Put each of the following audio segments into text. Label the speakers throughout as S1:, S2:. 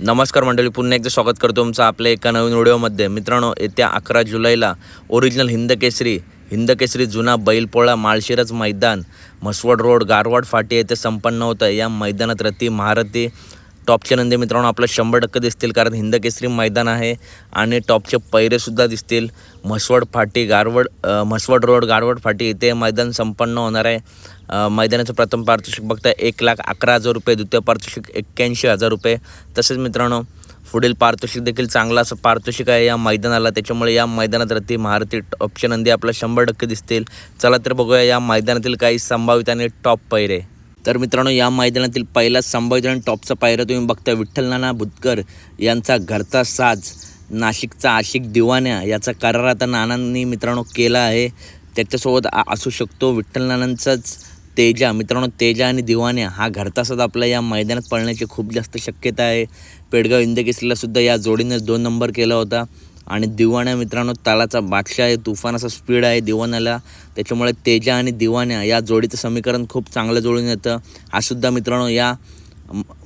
S1: नमस्कार मंडळी पुन्हा एकदा स्वागत करतो तुमचं आपल्या एका नवीन व्हिडिओमध्ये. मित्रांनो येत्या अकरा जुलैला ओरिजिनल हिंद केसरी हिंद केसरी जुना बैलपोळा माळशिरज मैदान म्हसवड रोड गारवाड फाटी येथे संपन्न होतं. या मैदानात रती महारथी टॉपचे नंदी मित्रांनो आपलं शंभर टक्के दिसतील कारण हिंद केसरी मैदान आहे आणि टॉपचे पैरेसुद्धा दिसतील. म्हसवड फाटी गारवड म्हसवड रोड गारवड फाटी इथे मैदान संपन्न होणार आहे. मैदानाचं प्रथम पारितोषिक बघता एक लाख अकरा हजार रुपये द्वितीय पारितोषिक एक्क्याऐंशी हजार रुपये. तसेच मित्रांनो पुढील पारितोषिक देखील चांगला असं पारितोषिक आहे या मैदानाला. त्याच्यामुळे या मैदानात रती महारथी टॉपचे नंदी आपला शंभर टक्के दिसतील. चला तर बघूया या मैदानातील काही संभावित आणि टॉप पैरे. तर मित्रांनो या मैदानातील पहिला संभावित टॉपचा पायरा तुम्ही बघता विठ्ठल नाना भुतकर यांचा घरचा साज नाशिकचा आशिक दिवाण्या याचा करार आता नानांनी मित्रांनो केला आहे. त्याच्यासोबत आ- असू शकतो विठ्ठल नानांचाच तेजा. मित्रांनो तेजा आणि दिवाण्या हा घरचा आपल्या आपला या मैदानात पळण्याची खूप जास्त शक्यता आहे. पेडगाव इंदकेसरीला सुद्धा या जोडीने दोन नंबर केला होता. आणि दिवाण्या मित्रांनो तालाचा बादशाह आहे तुफान असा स्पीड आहे दिवाण्याला. त्याच्यामुळे तेजा आणि दिवाण्या या जोडीचं समीकरण खूप चांगलं जोडून येतं. हा सुद्धा मित्रांनो या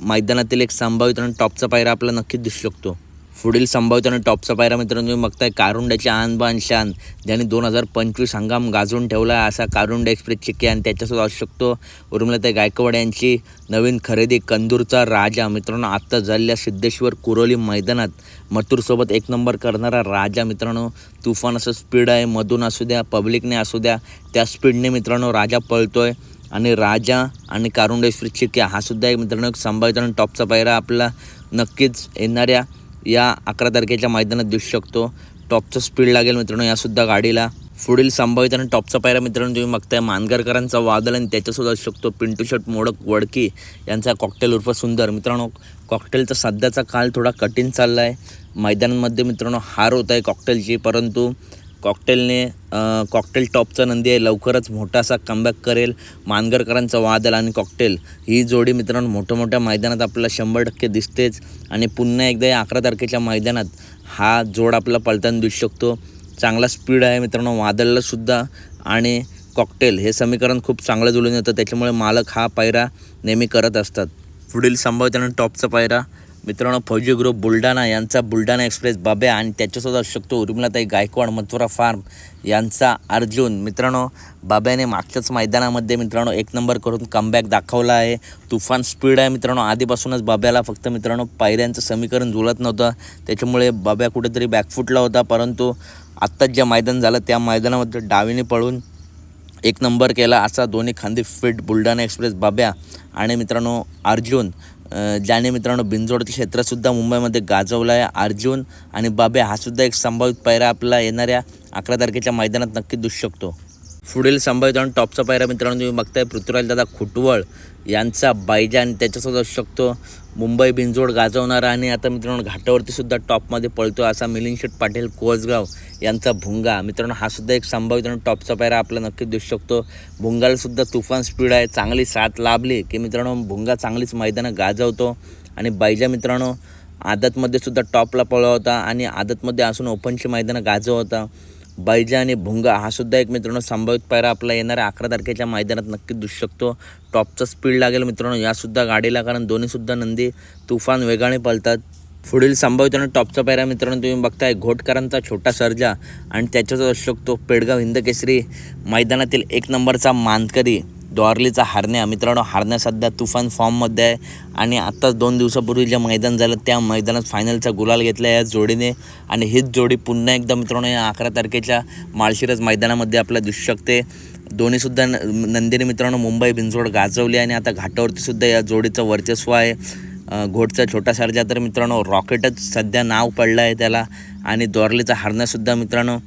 S1: मैदानातील एक संभावित आणि टॉपचा पायरा आपल्याला नक्कीच दिसू शकतो. पुढील संभावित आणि टॉपचा पायरा मित्रांनो तुम्ही बघताय कारुंड्याची आणबान शान. ज्याने दोन हजार पंचवीस हंगाम गाजून ठेवला आहे असा कारुंड एक्सप्रेसची के आणि त्याच्यासोबत असू शकतो. उर्मिलाताई गायकवाड यांची नवीन खरेदी कंदूरचा राजा. मित्रांनो आत्ता झालेल्या सिद्धेश्वर कुरोली मैदानात मथुरसोबत एक नंबर करणारा राजा मित्रांनो. तुफान असं स्पीड आहे मधून असू द्या पब्लिकने असू द्या त्या स्पीडने मित्रांनो राजा पळतोय. आणि राजा आणि कारुंड एक्सप्रेसची के हा सुद्धा एक मित्रांनो एक संभावित आणि टॉपचा पायरा आपला नक्कीच येणाऱ्या या अकरा तारखेच्या मैदानात दिसू शकतो. टॉपचं स्पीड लागेल मित्रांनो यासुद्धा गाडीला. पुढील संभावित आणि टॉपचा पायरा मित्रांनो तुम्ही बघताय मानगरकरांचा वादळ आणि त्याच्यासुद्धा असू शकतो. पिंटू शर्ट मोडक वडकी यांचा कॉकटेल उर्फ सुंदर. मित्रांनो कॉकटेलचा सध्याचा काल थोडा कठीण चालला आहे मैदानांमध्ये मित्रांनो हार होत आहे कॉकटेलची परंतु कॉकटेलने कॉकटेल टॉपचा नंदी आहे लवकरच मोठासा कमबॅक करेल मानगरकरांचा वादल आणि कॉकटेल. ही जोडी मित्रांनो मोठ्या मोठ्या मैदानात आपल्याला शंभर टक्के दिसतेच आणि पुन्हा एकदा या अकरा तारखेच्या मैदानात हा जोड आपला पलताना दिसू शकतो. चांगला स्पीड आहे मित्रांनो वादळलासुद्धा आणि कॉकटेल हे समीकरण खूप चांगलं जुळून येतं त्याच्यामुळे मालक हा पायरा नेहमी करत असतात. पुढील संभावित टॉपचा पायरा मित्रांनो फौजी ग्रुप बुलढाणा यांचा बुलढाणा एक्सप्रेस बाब्या आणि त्याच्यासोबत असू शकतो उर्मिलाताई गायकवाड मथुरा फार्म यांचा अर्जुन. मित्रांनो बाब्याने मागच्याच मैदानामध्ये मित्रांनो एक नंबर करून कमबॅक दाखवला आहे. तुफान स्पीड आहे मित्रांनो. आधीपासूनच बाब्याला फक्त मित्रांनो पायऱ्यांचं समीकरण जुळत नव्हतं. त्याच्यामुळे बाब्या कुठेतरी बॅकफुटला होता. परंतु आत्ताच जे मैदान झालं त्या मैदानामध्ये डावीने पळून एक नंबर केला. असा दोन्ही खांदी फिट बुलढाणा एक्सप्रेस बाब्या आणि मित्रांनो अर्जुन. ज्याने मित्रांनो बिंजोडचं क्षेत्रसुद्धा मुंबईमध्ये गाजवलं आहे अर्जुन आणि बाबे हा सुद्धा एक संभावित पायरा आपला येणाऱ्या अकरा तारखेच्या मैदानात नक्की दिसू शकतो. पुढील संभावित टॉपचा पायरा मित्रांनो तुम्ही बघताय पृथ्वीराज दादा खुटवळ यांचा बायजा आणि त्याच्यासोबत असू शकतो. मुंबई बिंजोड गाजवणारा आणि आता मित्रांनो घाटावरती सुद्धा टॉपमध्ये पळतो असा मिलिंद शेठ पाटील कोसगाव यांचा भुंगा. मित्रांनो हा सुद्धा एक संभावित आणि टॉपचा पायरा आपला नक्कीच दिसू शकतो. भुंगाला सुद्धा तुफान स्पीड आहे चांगली साथ लाभली की मित्रांनो भुंगा चांगलीच मैदानं गाजवतो. आणि बायजा मित्रांनो आदतमध्ये सुद्धा टॉपला पळला होता आणि आदतमध्ये असून ओपनची मैदानं गाजवता. होता बैजा आणि भुंगा हा सुद्धा एक मित्रांनो संभावित पायरा आपला येणाऱ्या अकरा तारखेच्या मैदानात नक्कीच दिसू शकतो. टॉपचा स्पीड लागेल मित्रांनो यासुद्धा गाडीला कारण दोन्हीसुद्धा नंदी तुफान वेगाने पळतात. पुढील संभावित आणि टॉपचा पायरा मित्रांनो तुम्ही बघताय घोटकरांचा छोटा सर्जा आणि त्याच्याच असू शकतो पेडगाव हिंद केसरी मैदानातील एक नंबरचा मानकरी. द्वारलीचा हारण्या मित्रांनो हारण्या सध्या तुफान फॉर्ममध्ये आहे. आणि आत्ताच दोन दिवसापूर्वी जे मैदान झालं त्या मैदानात फायनलचा गुलाल घेतला या जोडीने. आणि हीच जोडी पुन्हा एकदा मित्रांनो या अकरा तारखेच्या माळशिरस मैदानामध्ये आपल्याला दिसू शकते. दोन्हीसुद्धा न नंदिनी मित्रांनो मुंबई बिंजोड गाजवली आणि आता घाटावरतीसुद्धा या जोडीचं वर्चस्व आहे. घोटचा छोटा सर्जा तर मित्रांनो रॉकेटच सध्या नाव पडलं आहे त्याला. आणि द्वारलीचा हरण्यासुद्धा मित्रांनो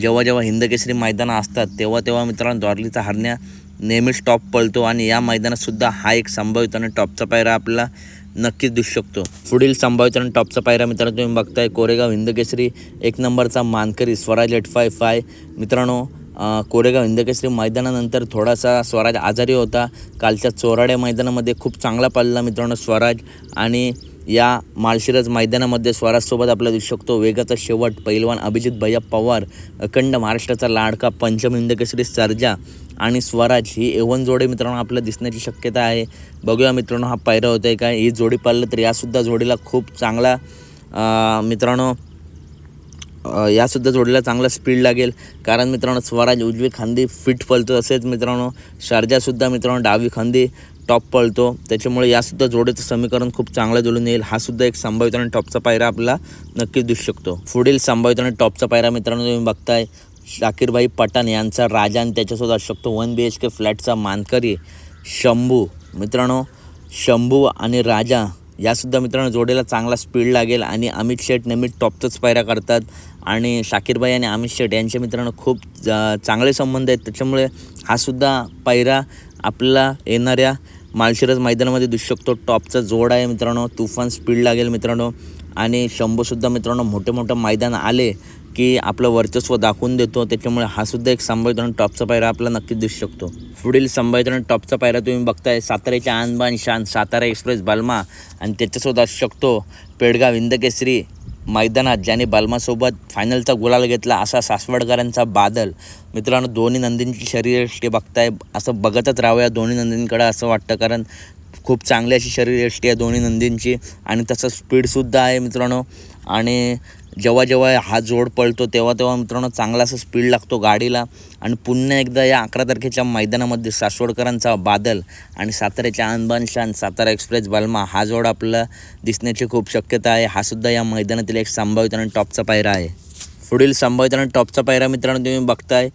S1: जेव्हा जेव्हा हिंदकेसरी मैदानं असतात तेव्हा तेव्हा मित्रांनो द्वारलीचा हरण्या नेहमीच टॉप पळतो आणि या मैदानातसुद्धा हा एक संभावित आणि टॉपचा पायरा आपल्याला नक्कीच दिसू शकतो. पुढील संभावित आणि टॉपचा पायरा मित्रांनो तुम्ही बघताय कोरेगाव हिंदकेसरी. एक नंबरचा मानकरी स्वराज एट फाय. फाय मित्रांनो कोरेगाव हिंदकेसरी मैदानानंतर थोडासा स्वराज आजारी होता. कालच्या चोराड्या मैदानामध्ये खूप चांगला पडला मित्रांनो स्वराज आणि या माळशिरज मैदानामध्ये स्वराजसोबत आपल्याला दिसू शकतो. वेगाचा शेवट पैलवान अभिजित भैया पवार अखंड महाराष्ट्राचा लाडका पंचम हिंदकेसरी सर्जा आणि स्वराज. ही एवन जोडी मित्रांनो आपल्याला दिसण्याची शक्यता आहे. बघूया मित्रांनो हा पायरा होतो आहे काय? ही जोडी पाळलं तर यासुद्धा जोडीला खूप चांगला मित्रांनो यासुद्धा जोडीला चांगला स्पीड लागेल. कारण मित्रांनो स्वराज उजवी खांदी फिट फलतो तसेच मित्रांनो. शारजासुद्धा मित्रांनो डावी खांदी टॉप पळतो. त्याच्यामुळे यासुद्धा जोडीचं समीकरण खूप चांगलं जुळून येईल हा सुद्धा एक संभावित आणि टॉपचा पायरा आपला नक्कीच दिसू शकतो. पुढील संभावित आणि टॉपचा पायरा मित्रांनो तुम्ही बघताय. शाकीरभाई पठाण यांचा राजा आणि त्याच्यासोबत असू शकतो. वन बी एच के फ्लॅटचा मानकरी शंभू. मित्रांनो शंभू आणि राजा यासुद्धा मित्रांनो जोडीला चांगला स्पीड लागेल आणि अमित शेठ नेहमी टॉपचाच पायऱ्या करतात. आणि शाकीरबाई आणि अमित शेठ यांचे मित्रांनो खूप जा- चांगले संबंध आहेत. त्याच्यामुळे हा सुद्धा पायरा आपल्याला येणाऱ्या माळशिरस मैदानामध्ये दिसू शकतो. टॉपचा जोड आहे मित्रांनो. तुफान स्पीड लागेल मित्रांनो. आणि शंभूसुद्धा मित्रांनो मोठे मोठं मैदान आले की आपलं वर्चस्व दाखवून देतो. त्याच्यामुळे हा सुद्धा एक संभाजीतरण टॉपचा पायरा आपला नक्कीच दिसू शकतो. पुढील संभाजीतरण टॉपचा पायरा तुम्ही बघताय. साताऱ्याच्या आणबान शान सातारा एक्सप्रेस बालमा. आणि त्याच्यासोबत असू शकतो पेडगाव इंदकेसरी मैदानात ज्याने बालमासोबत फायनलचा गुलाल घेतला असा सासवडकरांचा बादल. मित्रांनो दोन्ही नंदींची शरीरयष्टी बघताय असं बघतच राहूया दोन्ही नंदींकडं असं वाटतं कारण खूप चांगली अशी शरीरयष्टी आहे दोन्ही नंदींची. आणि तसं स्पीडसुद्धा आहे मित्रांनो. आणि जेव्हा जेव्हा हा जोड पळतो तेव्हा तेव्हा मित्रांनो चांगला असा स्पीड लागतो गाडीला. आणि पुन्हा एकदा या अकरा तारखेच्या मैदानामध्ये सासवडकरांचा बादल आणि साताऱ्याच्या आणबान शान सातारा एक्सप्रेस बालमा हा जोड आपला दिसण्याची खूप शक्यता आहे. हा सुद्धा या मैदानातील एक संभावित आणि टॉपचा पायरा आहे. पुढील संभावित आणि टॉपचा पायरा मित्रांनो तुम्ही बघताय.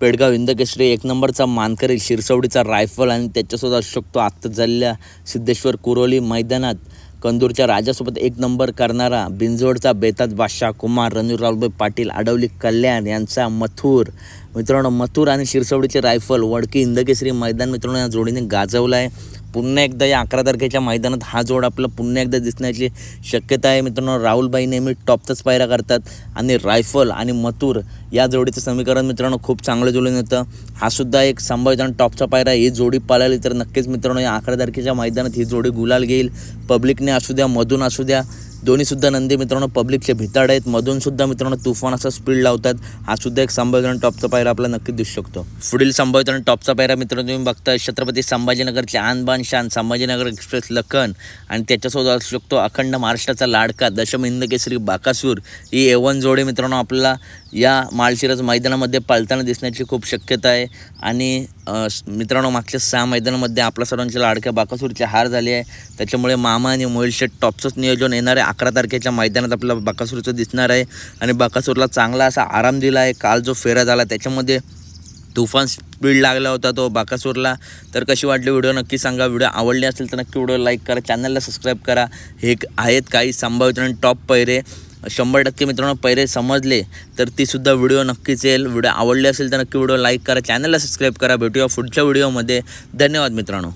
S1: पेडगाव इंदकेश्री एक नंबरचा मानकरी शिरसवडीचा रायफल आणि त्याच्यासोबत असू शकतो आत्ता झालेल्या सिद्धेश्वर कुरोली मैदानात. कंदूरच्या राजासोबत एक नंबर करणारा बिंजोडचा बेताज बादशाह कुमार रणवीररावभाई पाटील आडवली कल्याण यांचा मथुर. मित्रांनो मथुर आणि शिरसवडीचे रायफल वडकी इंदकेसरी मैदान मित्रांनो या जोडीने गाजवलं आहे. पुन्हा एकदा या अकरा तारखेच्या मैदानात हा जोड आपला पुन्हा एकदा दिसण्याची शक्यता आहे. मित्रांनो राहुलबाई नेहमी टॉपचाच पायऱ्या करतात आणि रायफल आणि मथुर या जोडीचं समीकरण मित्रांनो खूप चांगलं जुळून येतं. हा सुद्धा एक संभाव्यता आणि टॉपचा पायरा ही जोडी पाळली तर नक्कीच मित्रांनो या अकरा तारखेच्या मैदानात ही जोडी गुलाल घेईल. पब्लिकने असू द्या मधून असू द्या दोन्हीसुद्धा नंदी मित्रांनो पब्लिकचे भिताड आहेत. मधूनसुद्धा मित्रांनो तुफान असा स्पीड लावतात. हा सुद्धा एक संभाजीनगर टॉपचा पायरा आपल्याला नक्की दिसू शकतो. पुढील संभाजीनगर टॉपचा पायरा मित्रांनो तुम्ही बघता छत्रपती संभाजीनगरचे आनबान शान संभाजीनगर एक्सप्रेस लखन आणि त्याच्यासोबत असू शकतो अखंड महाराष्ट्राचा लाडका दशम हिंद केसरी बाकासूर. ही एवन जोडी मित्रांनो आपल्याला या माळशिरस मैदानामध्ये पाळताना दिसण्याची खूप शक्यता आहे. आणि मित्रांनो मागच्या सहा मैदानामध्ये आपल्या सर्वांच्या लाडक्या बाकासूरची हार झाली आहे. त्याच्यामुळे मामा आणि मोहिल टॉपचंच नियोजन येणाऱ्या अकरा तारखेच्या मैदानात आपल्या बाकासूरचं दिसणार आहे. आणि बाकासूरला चांगला असा आराम दिला आहे. काल जो फेरा झाला त्याच्यामध्ये तुफान स्पीड लागला होता तो बाकासूरला. तर कशी वाटली व्हिडिओ नक्की सांगा. व्हिडिओ आवडली असेल तर नक्की व्हिडिओ लाईक करा. चॅनलला सबस्क्राईब करा. हे आहेत काही संभाव्य आणि टॉप पैरे शंभर टक्के मित्रांनो पैरे समजले तर तीसुद्धा व्हिडिओ नक्कीच येईल. व्हिडिओ आवडले असेल तर नक्की व्हिडिओ लाईक करा चॅनलला सबस्क्राईब करा. भेटूया पुढच्या व्हिडिओमध्ये. धन्यवाद मित्रांनो.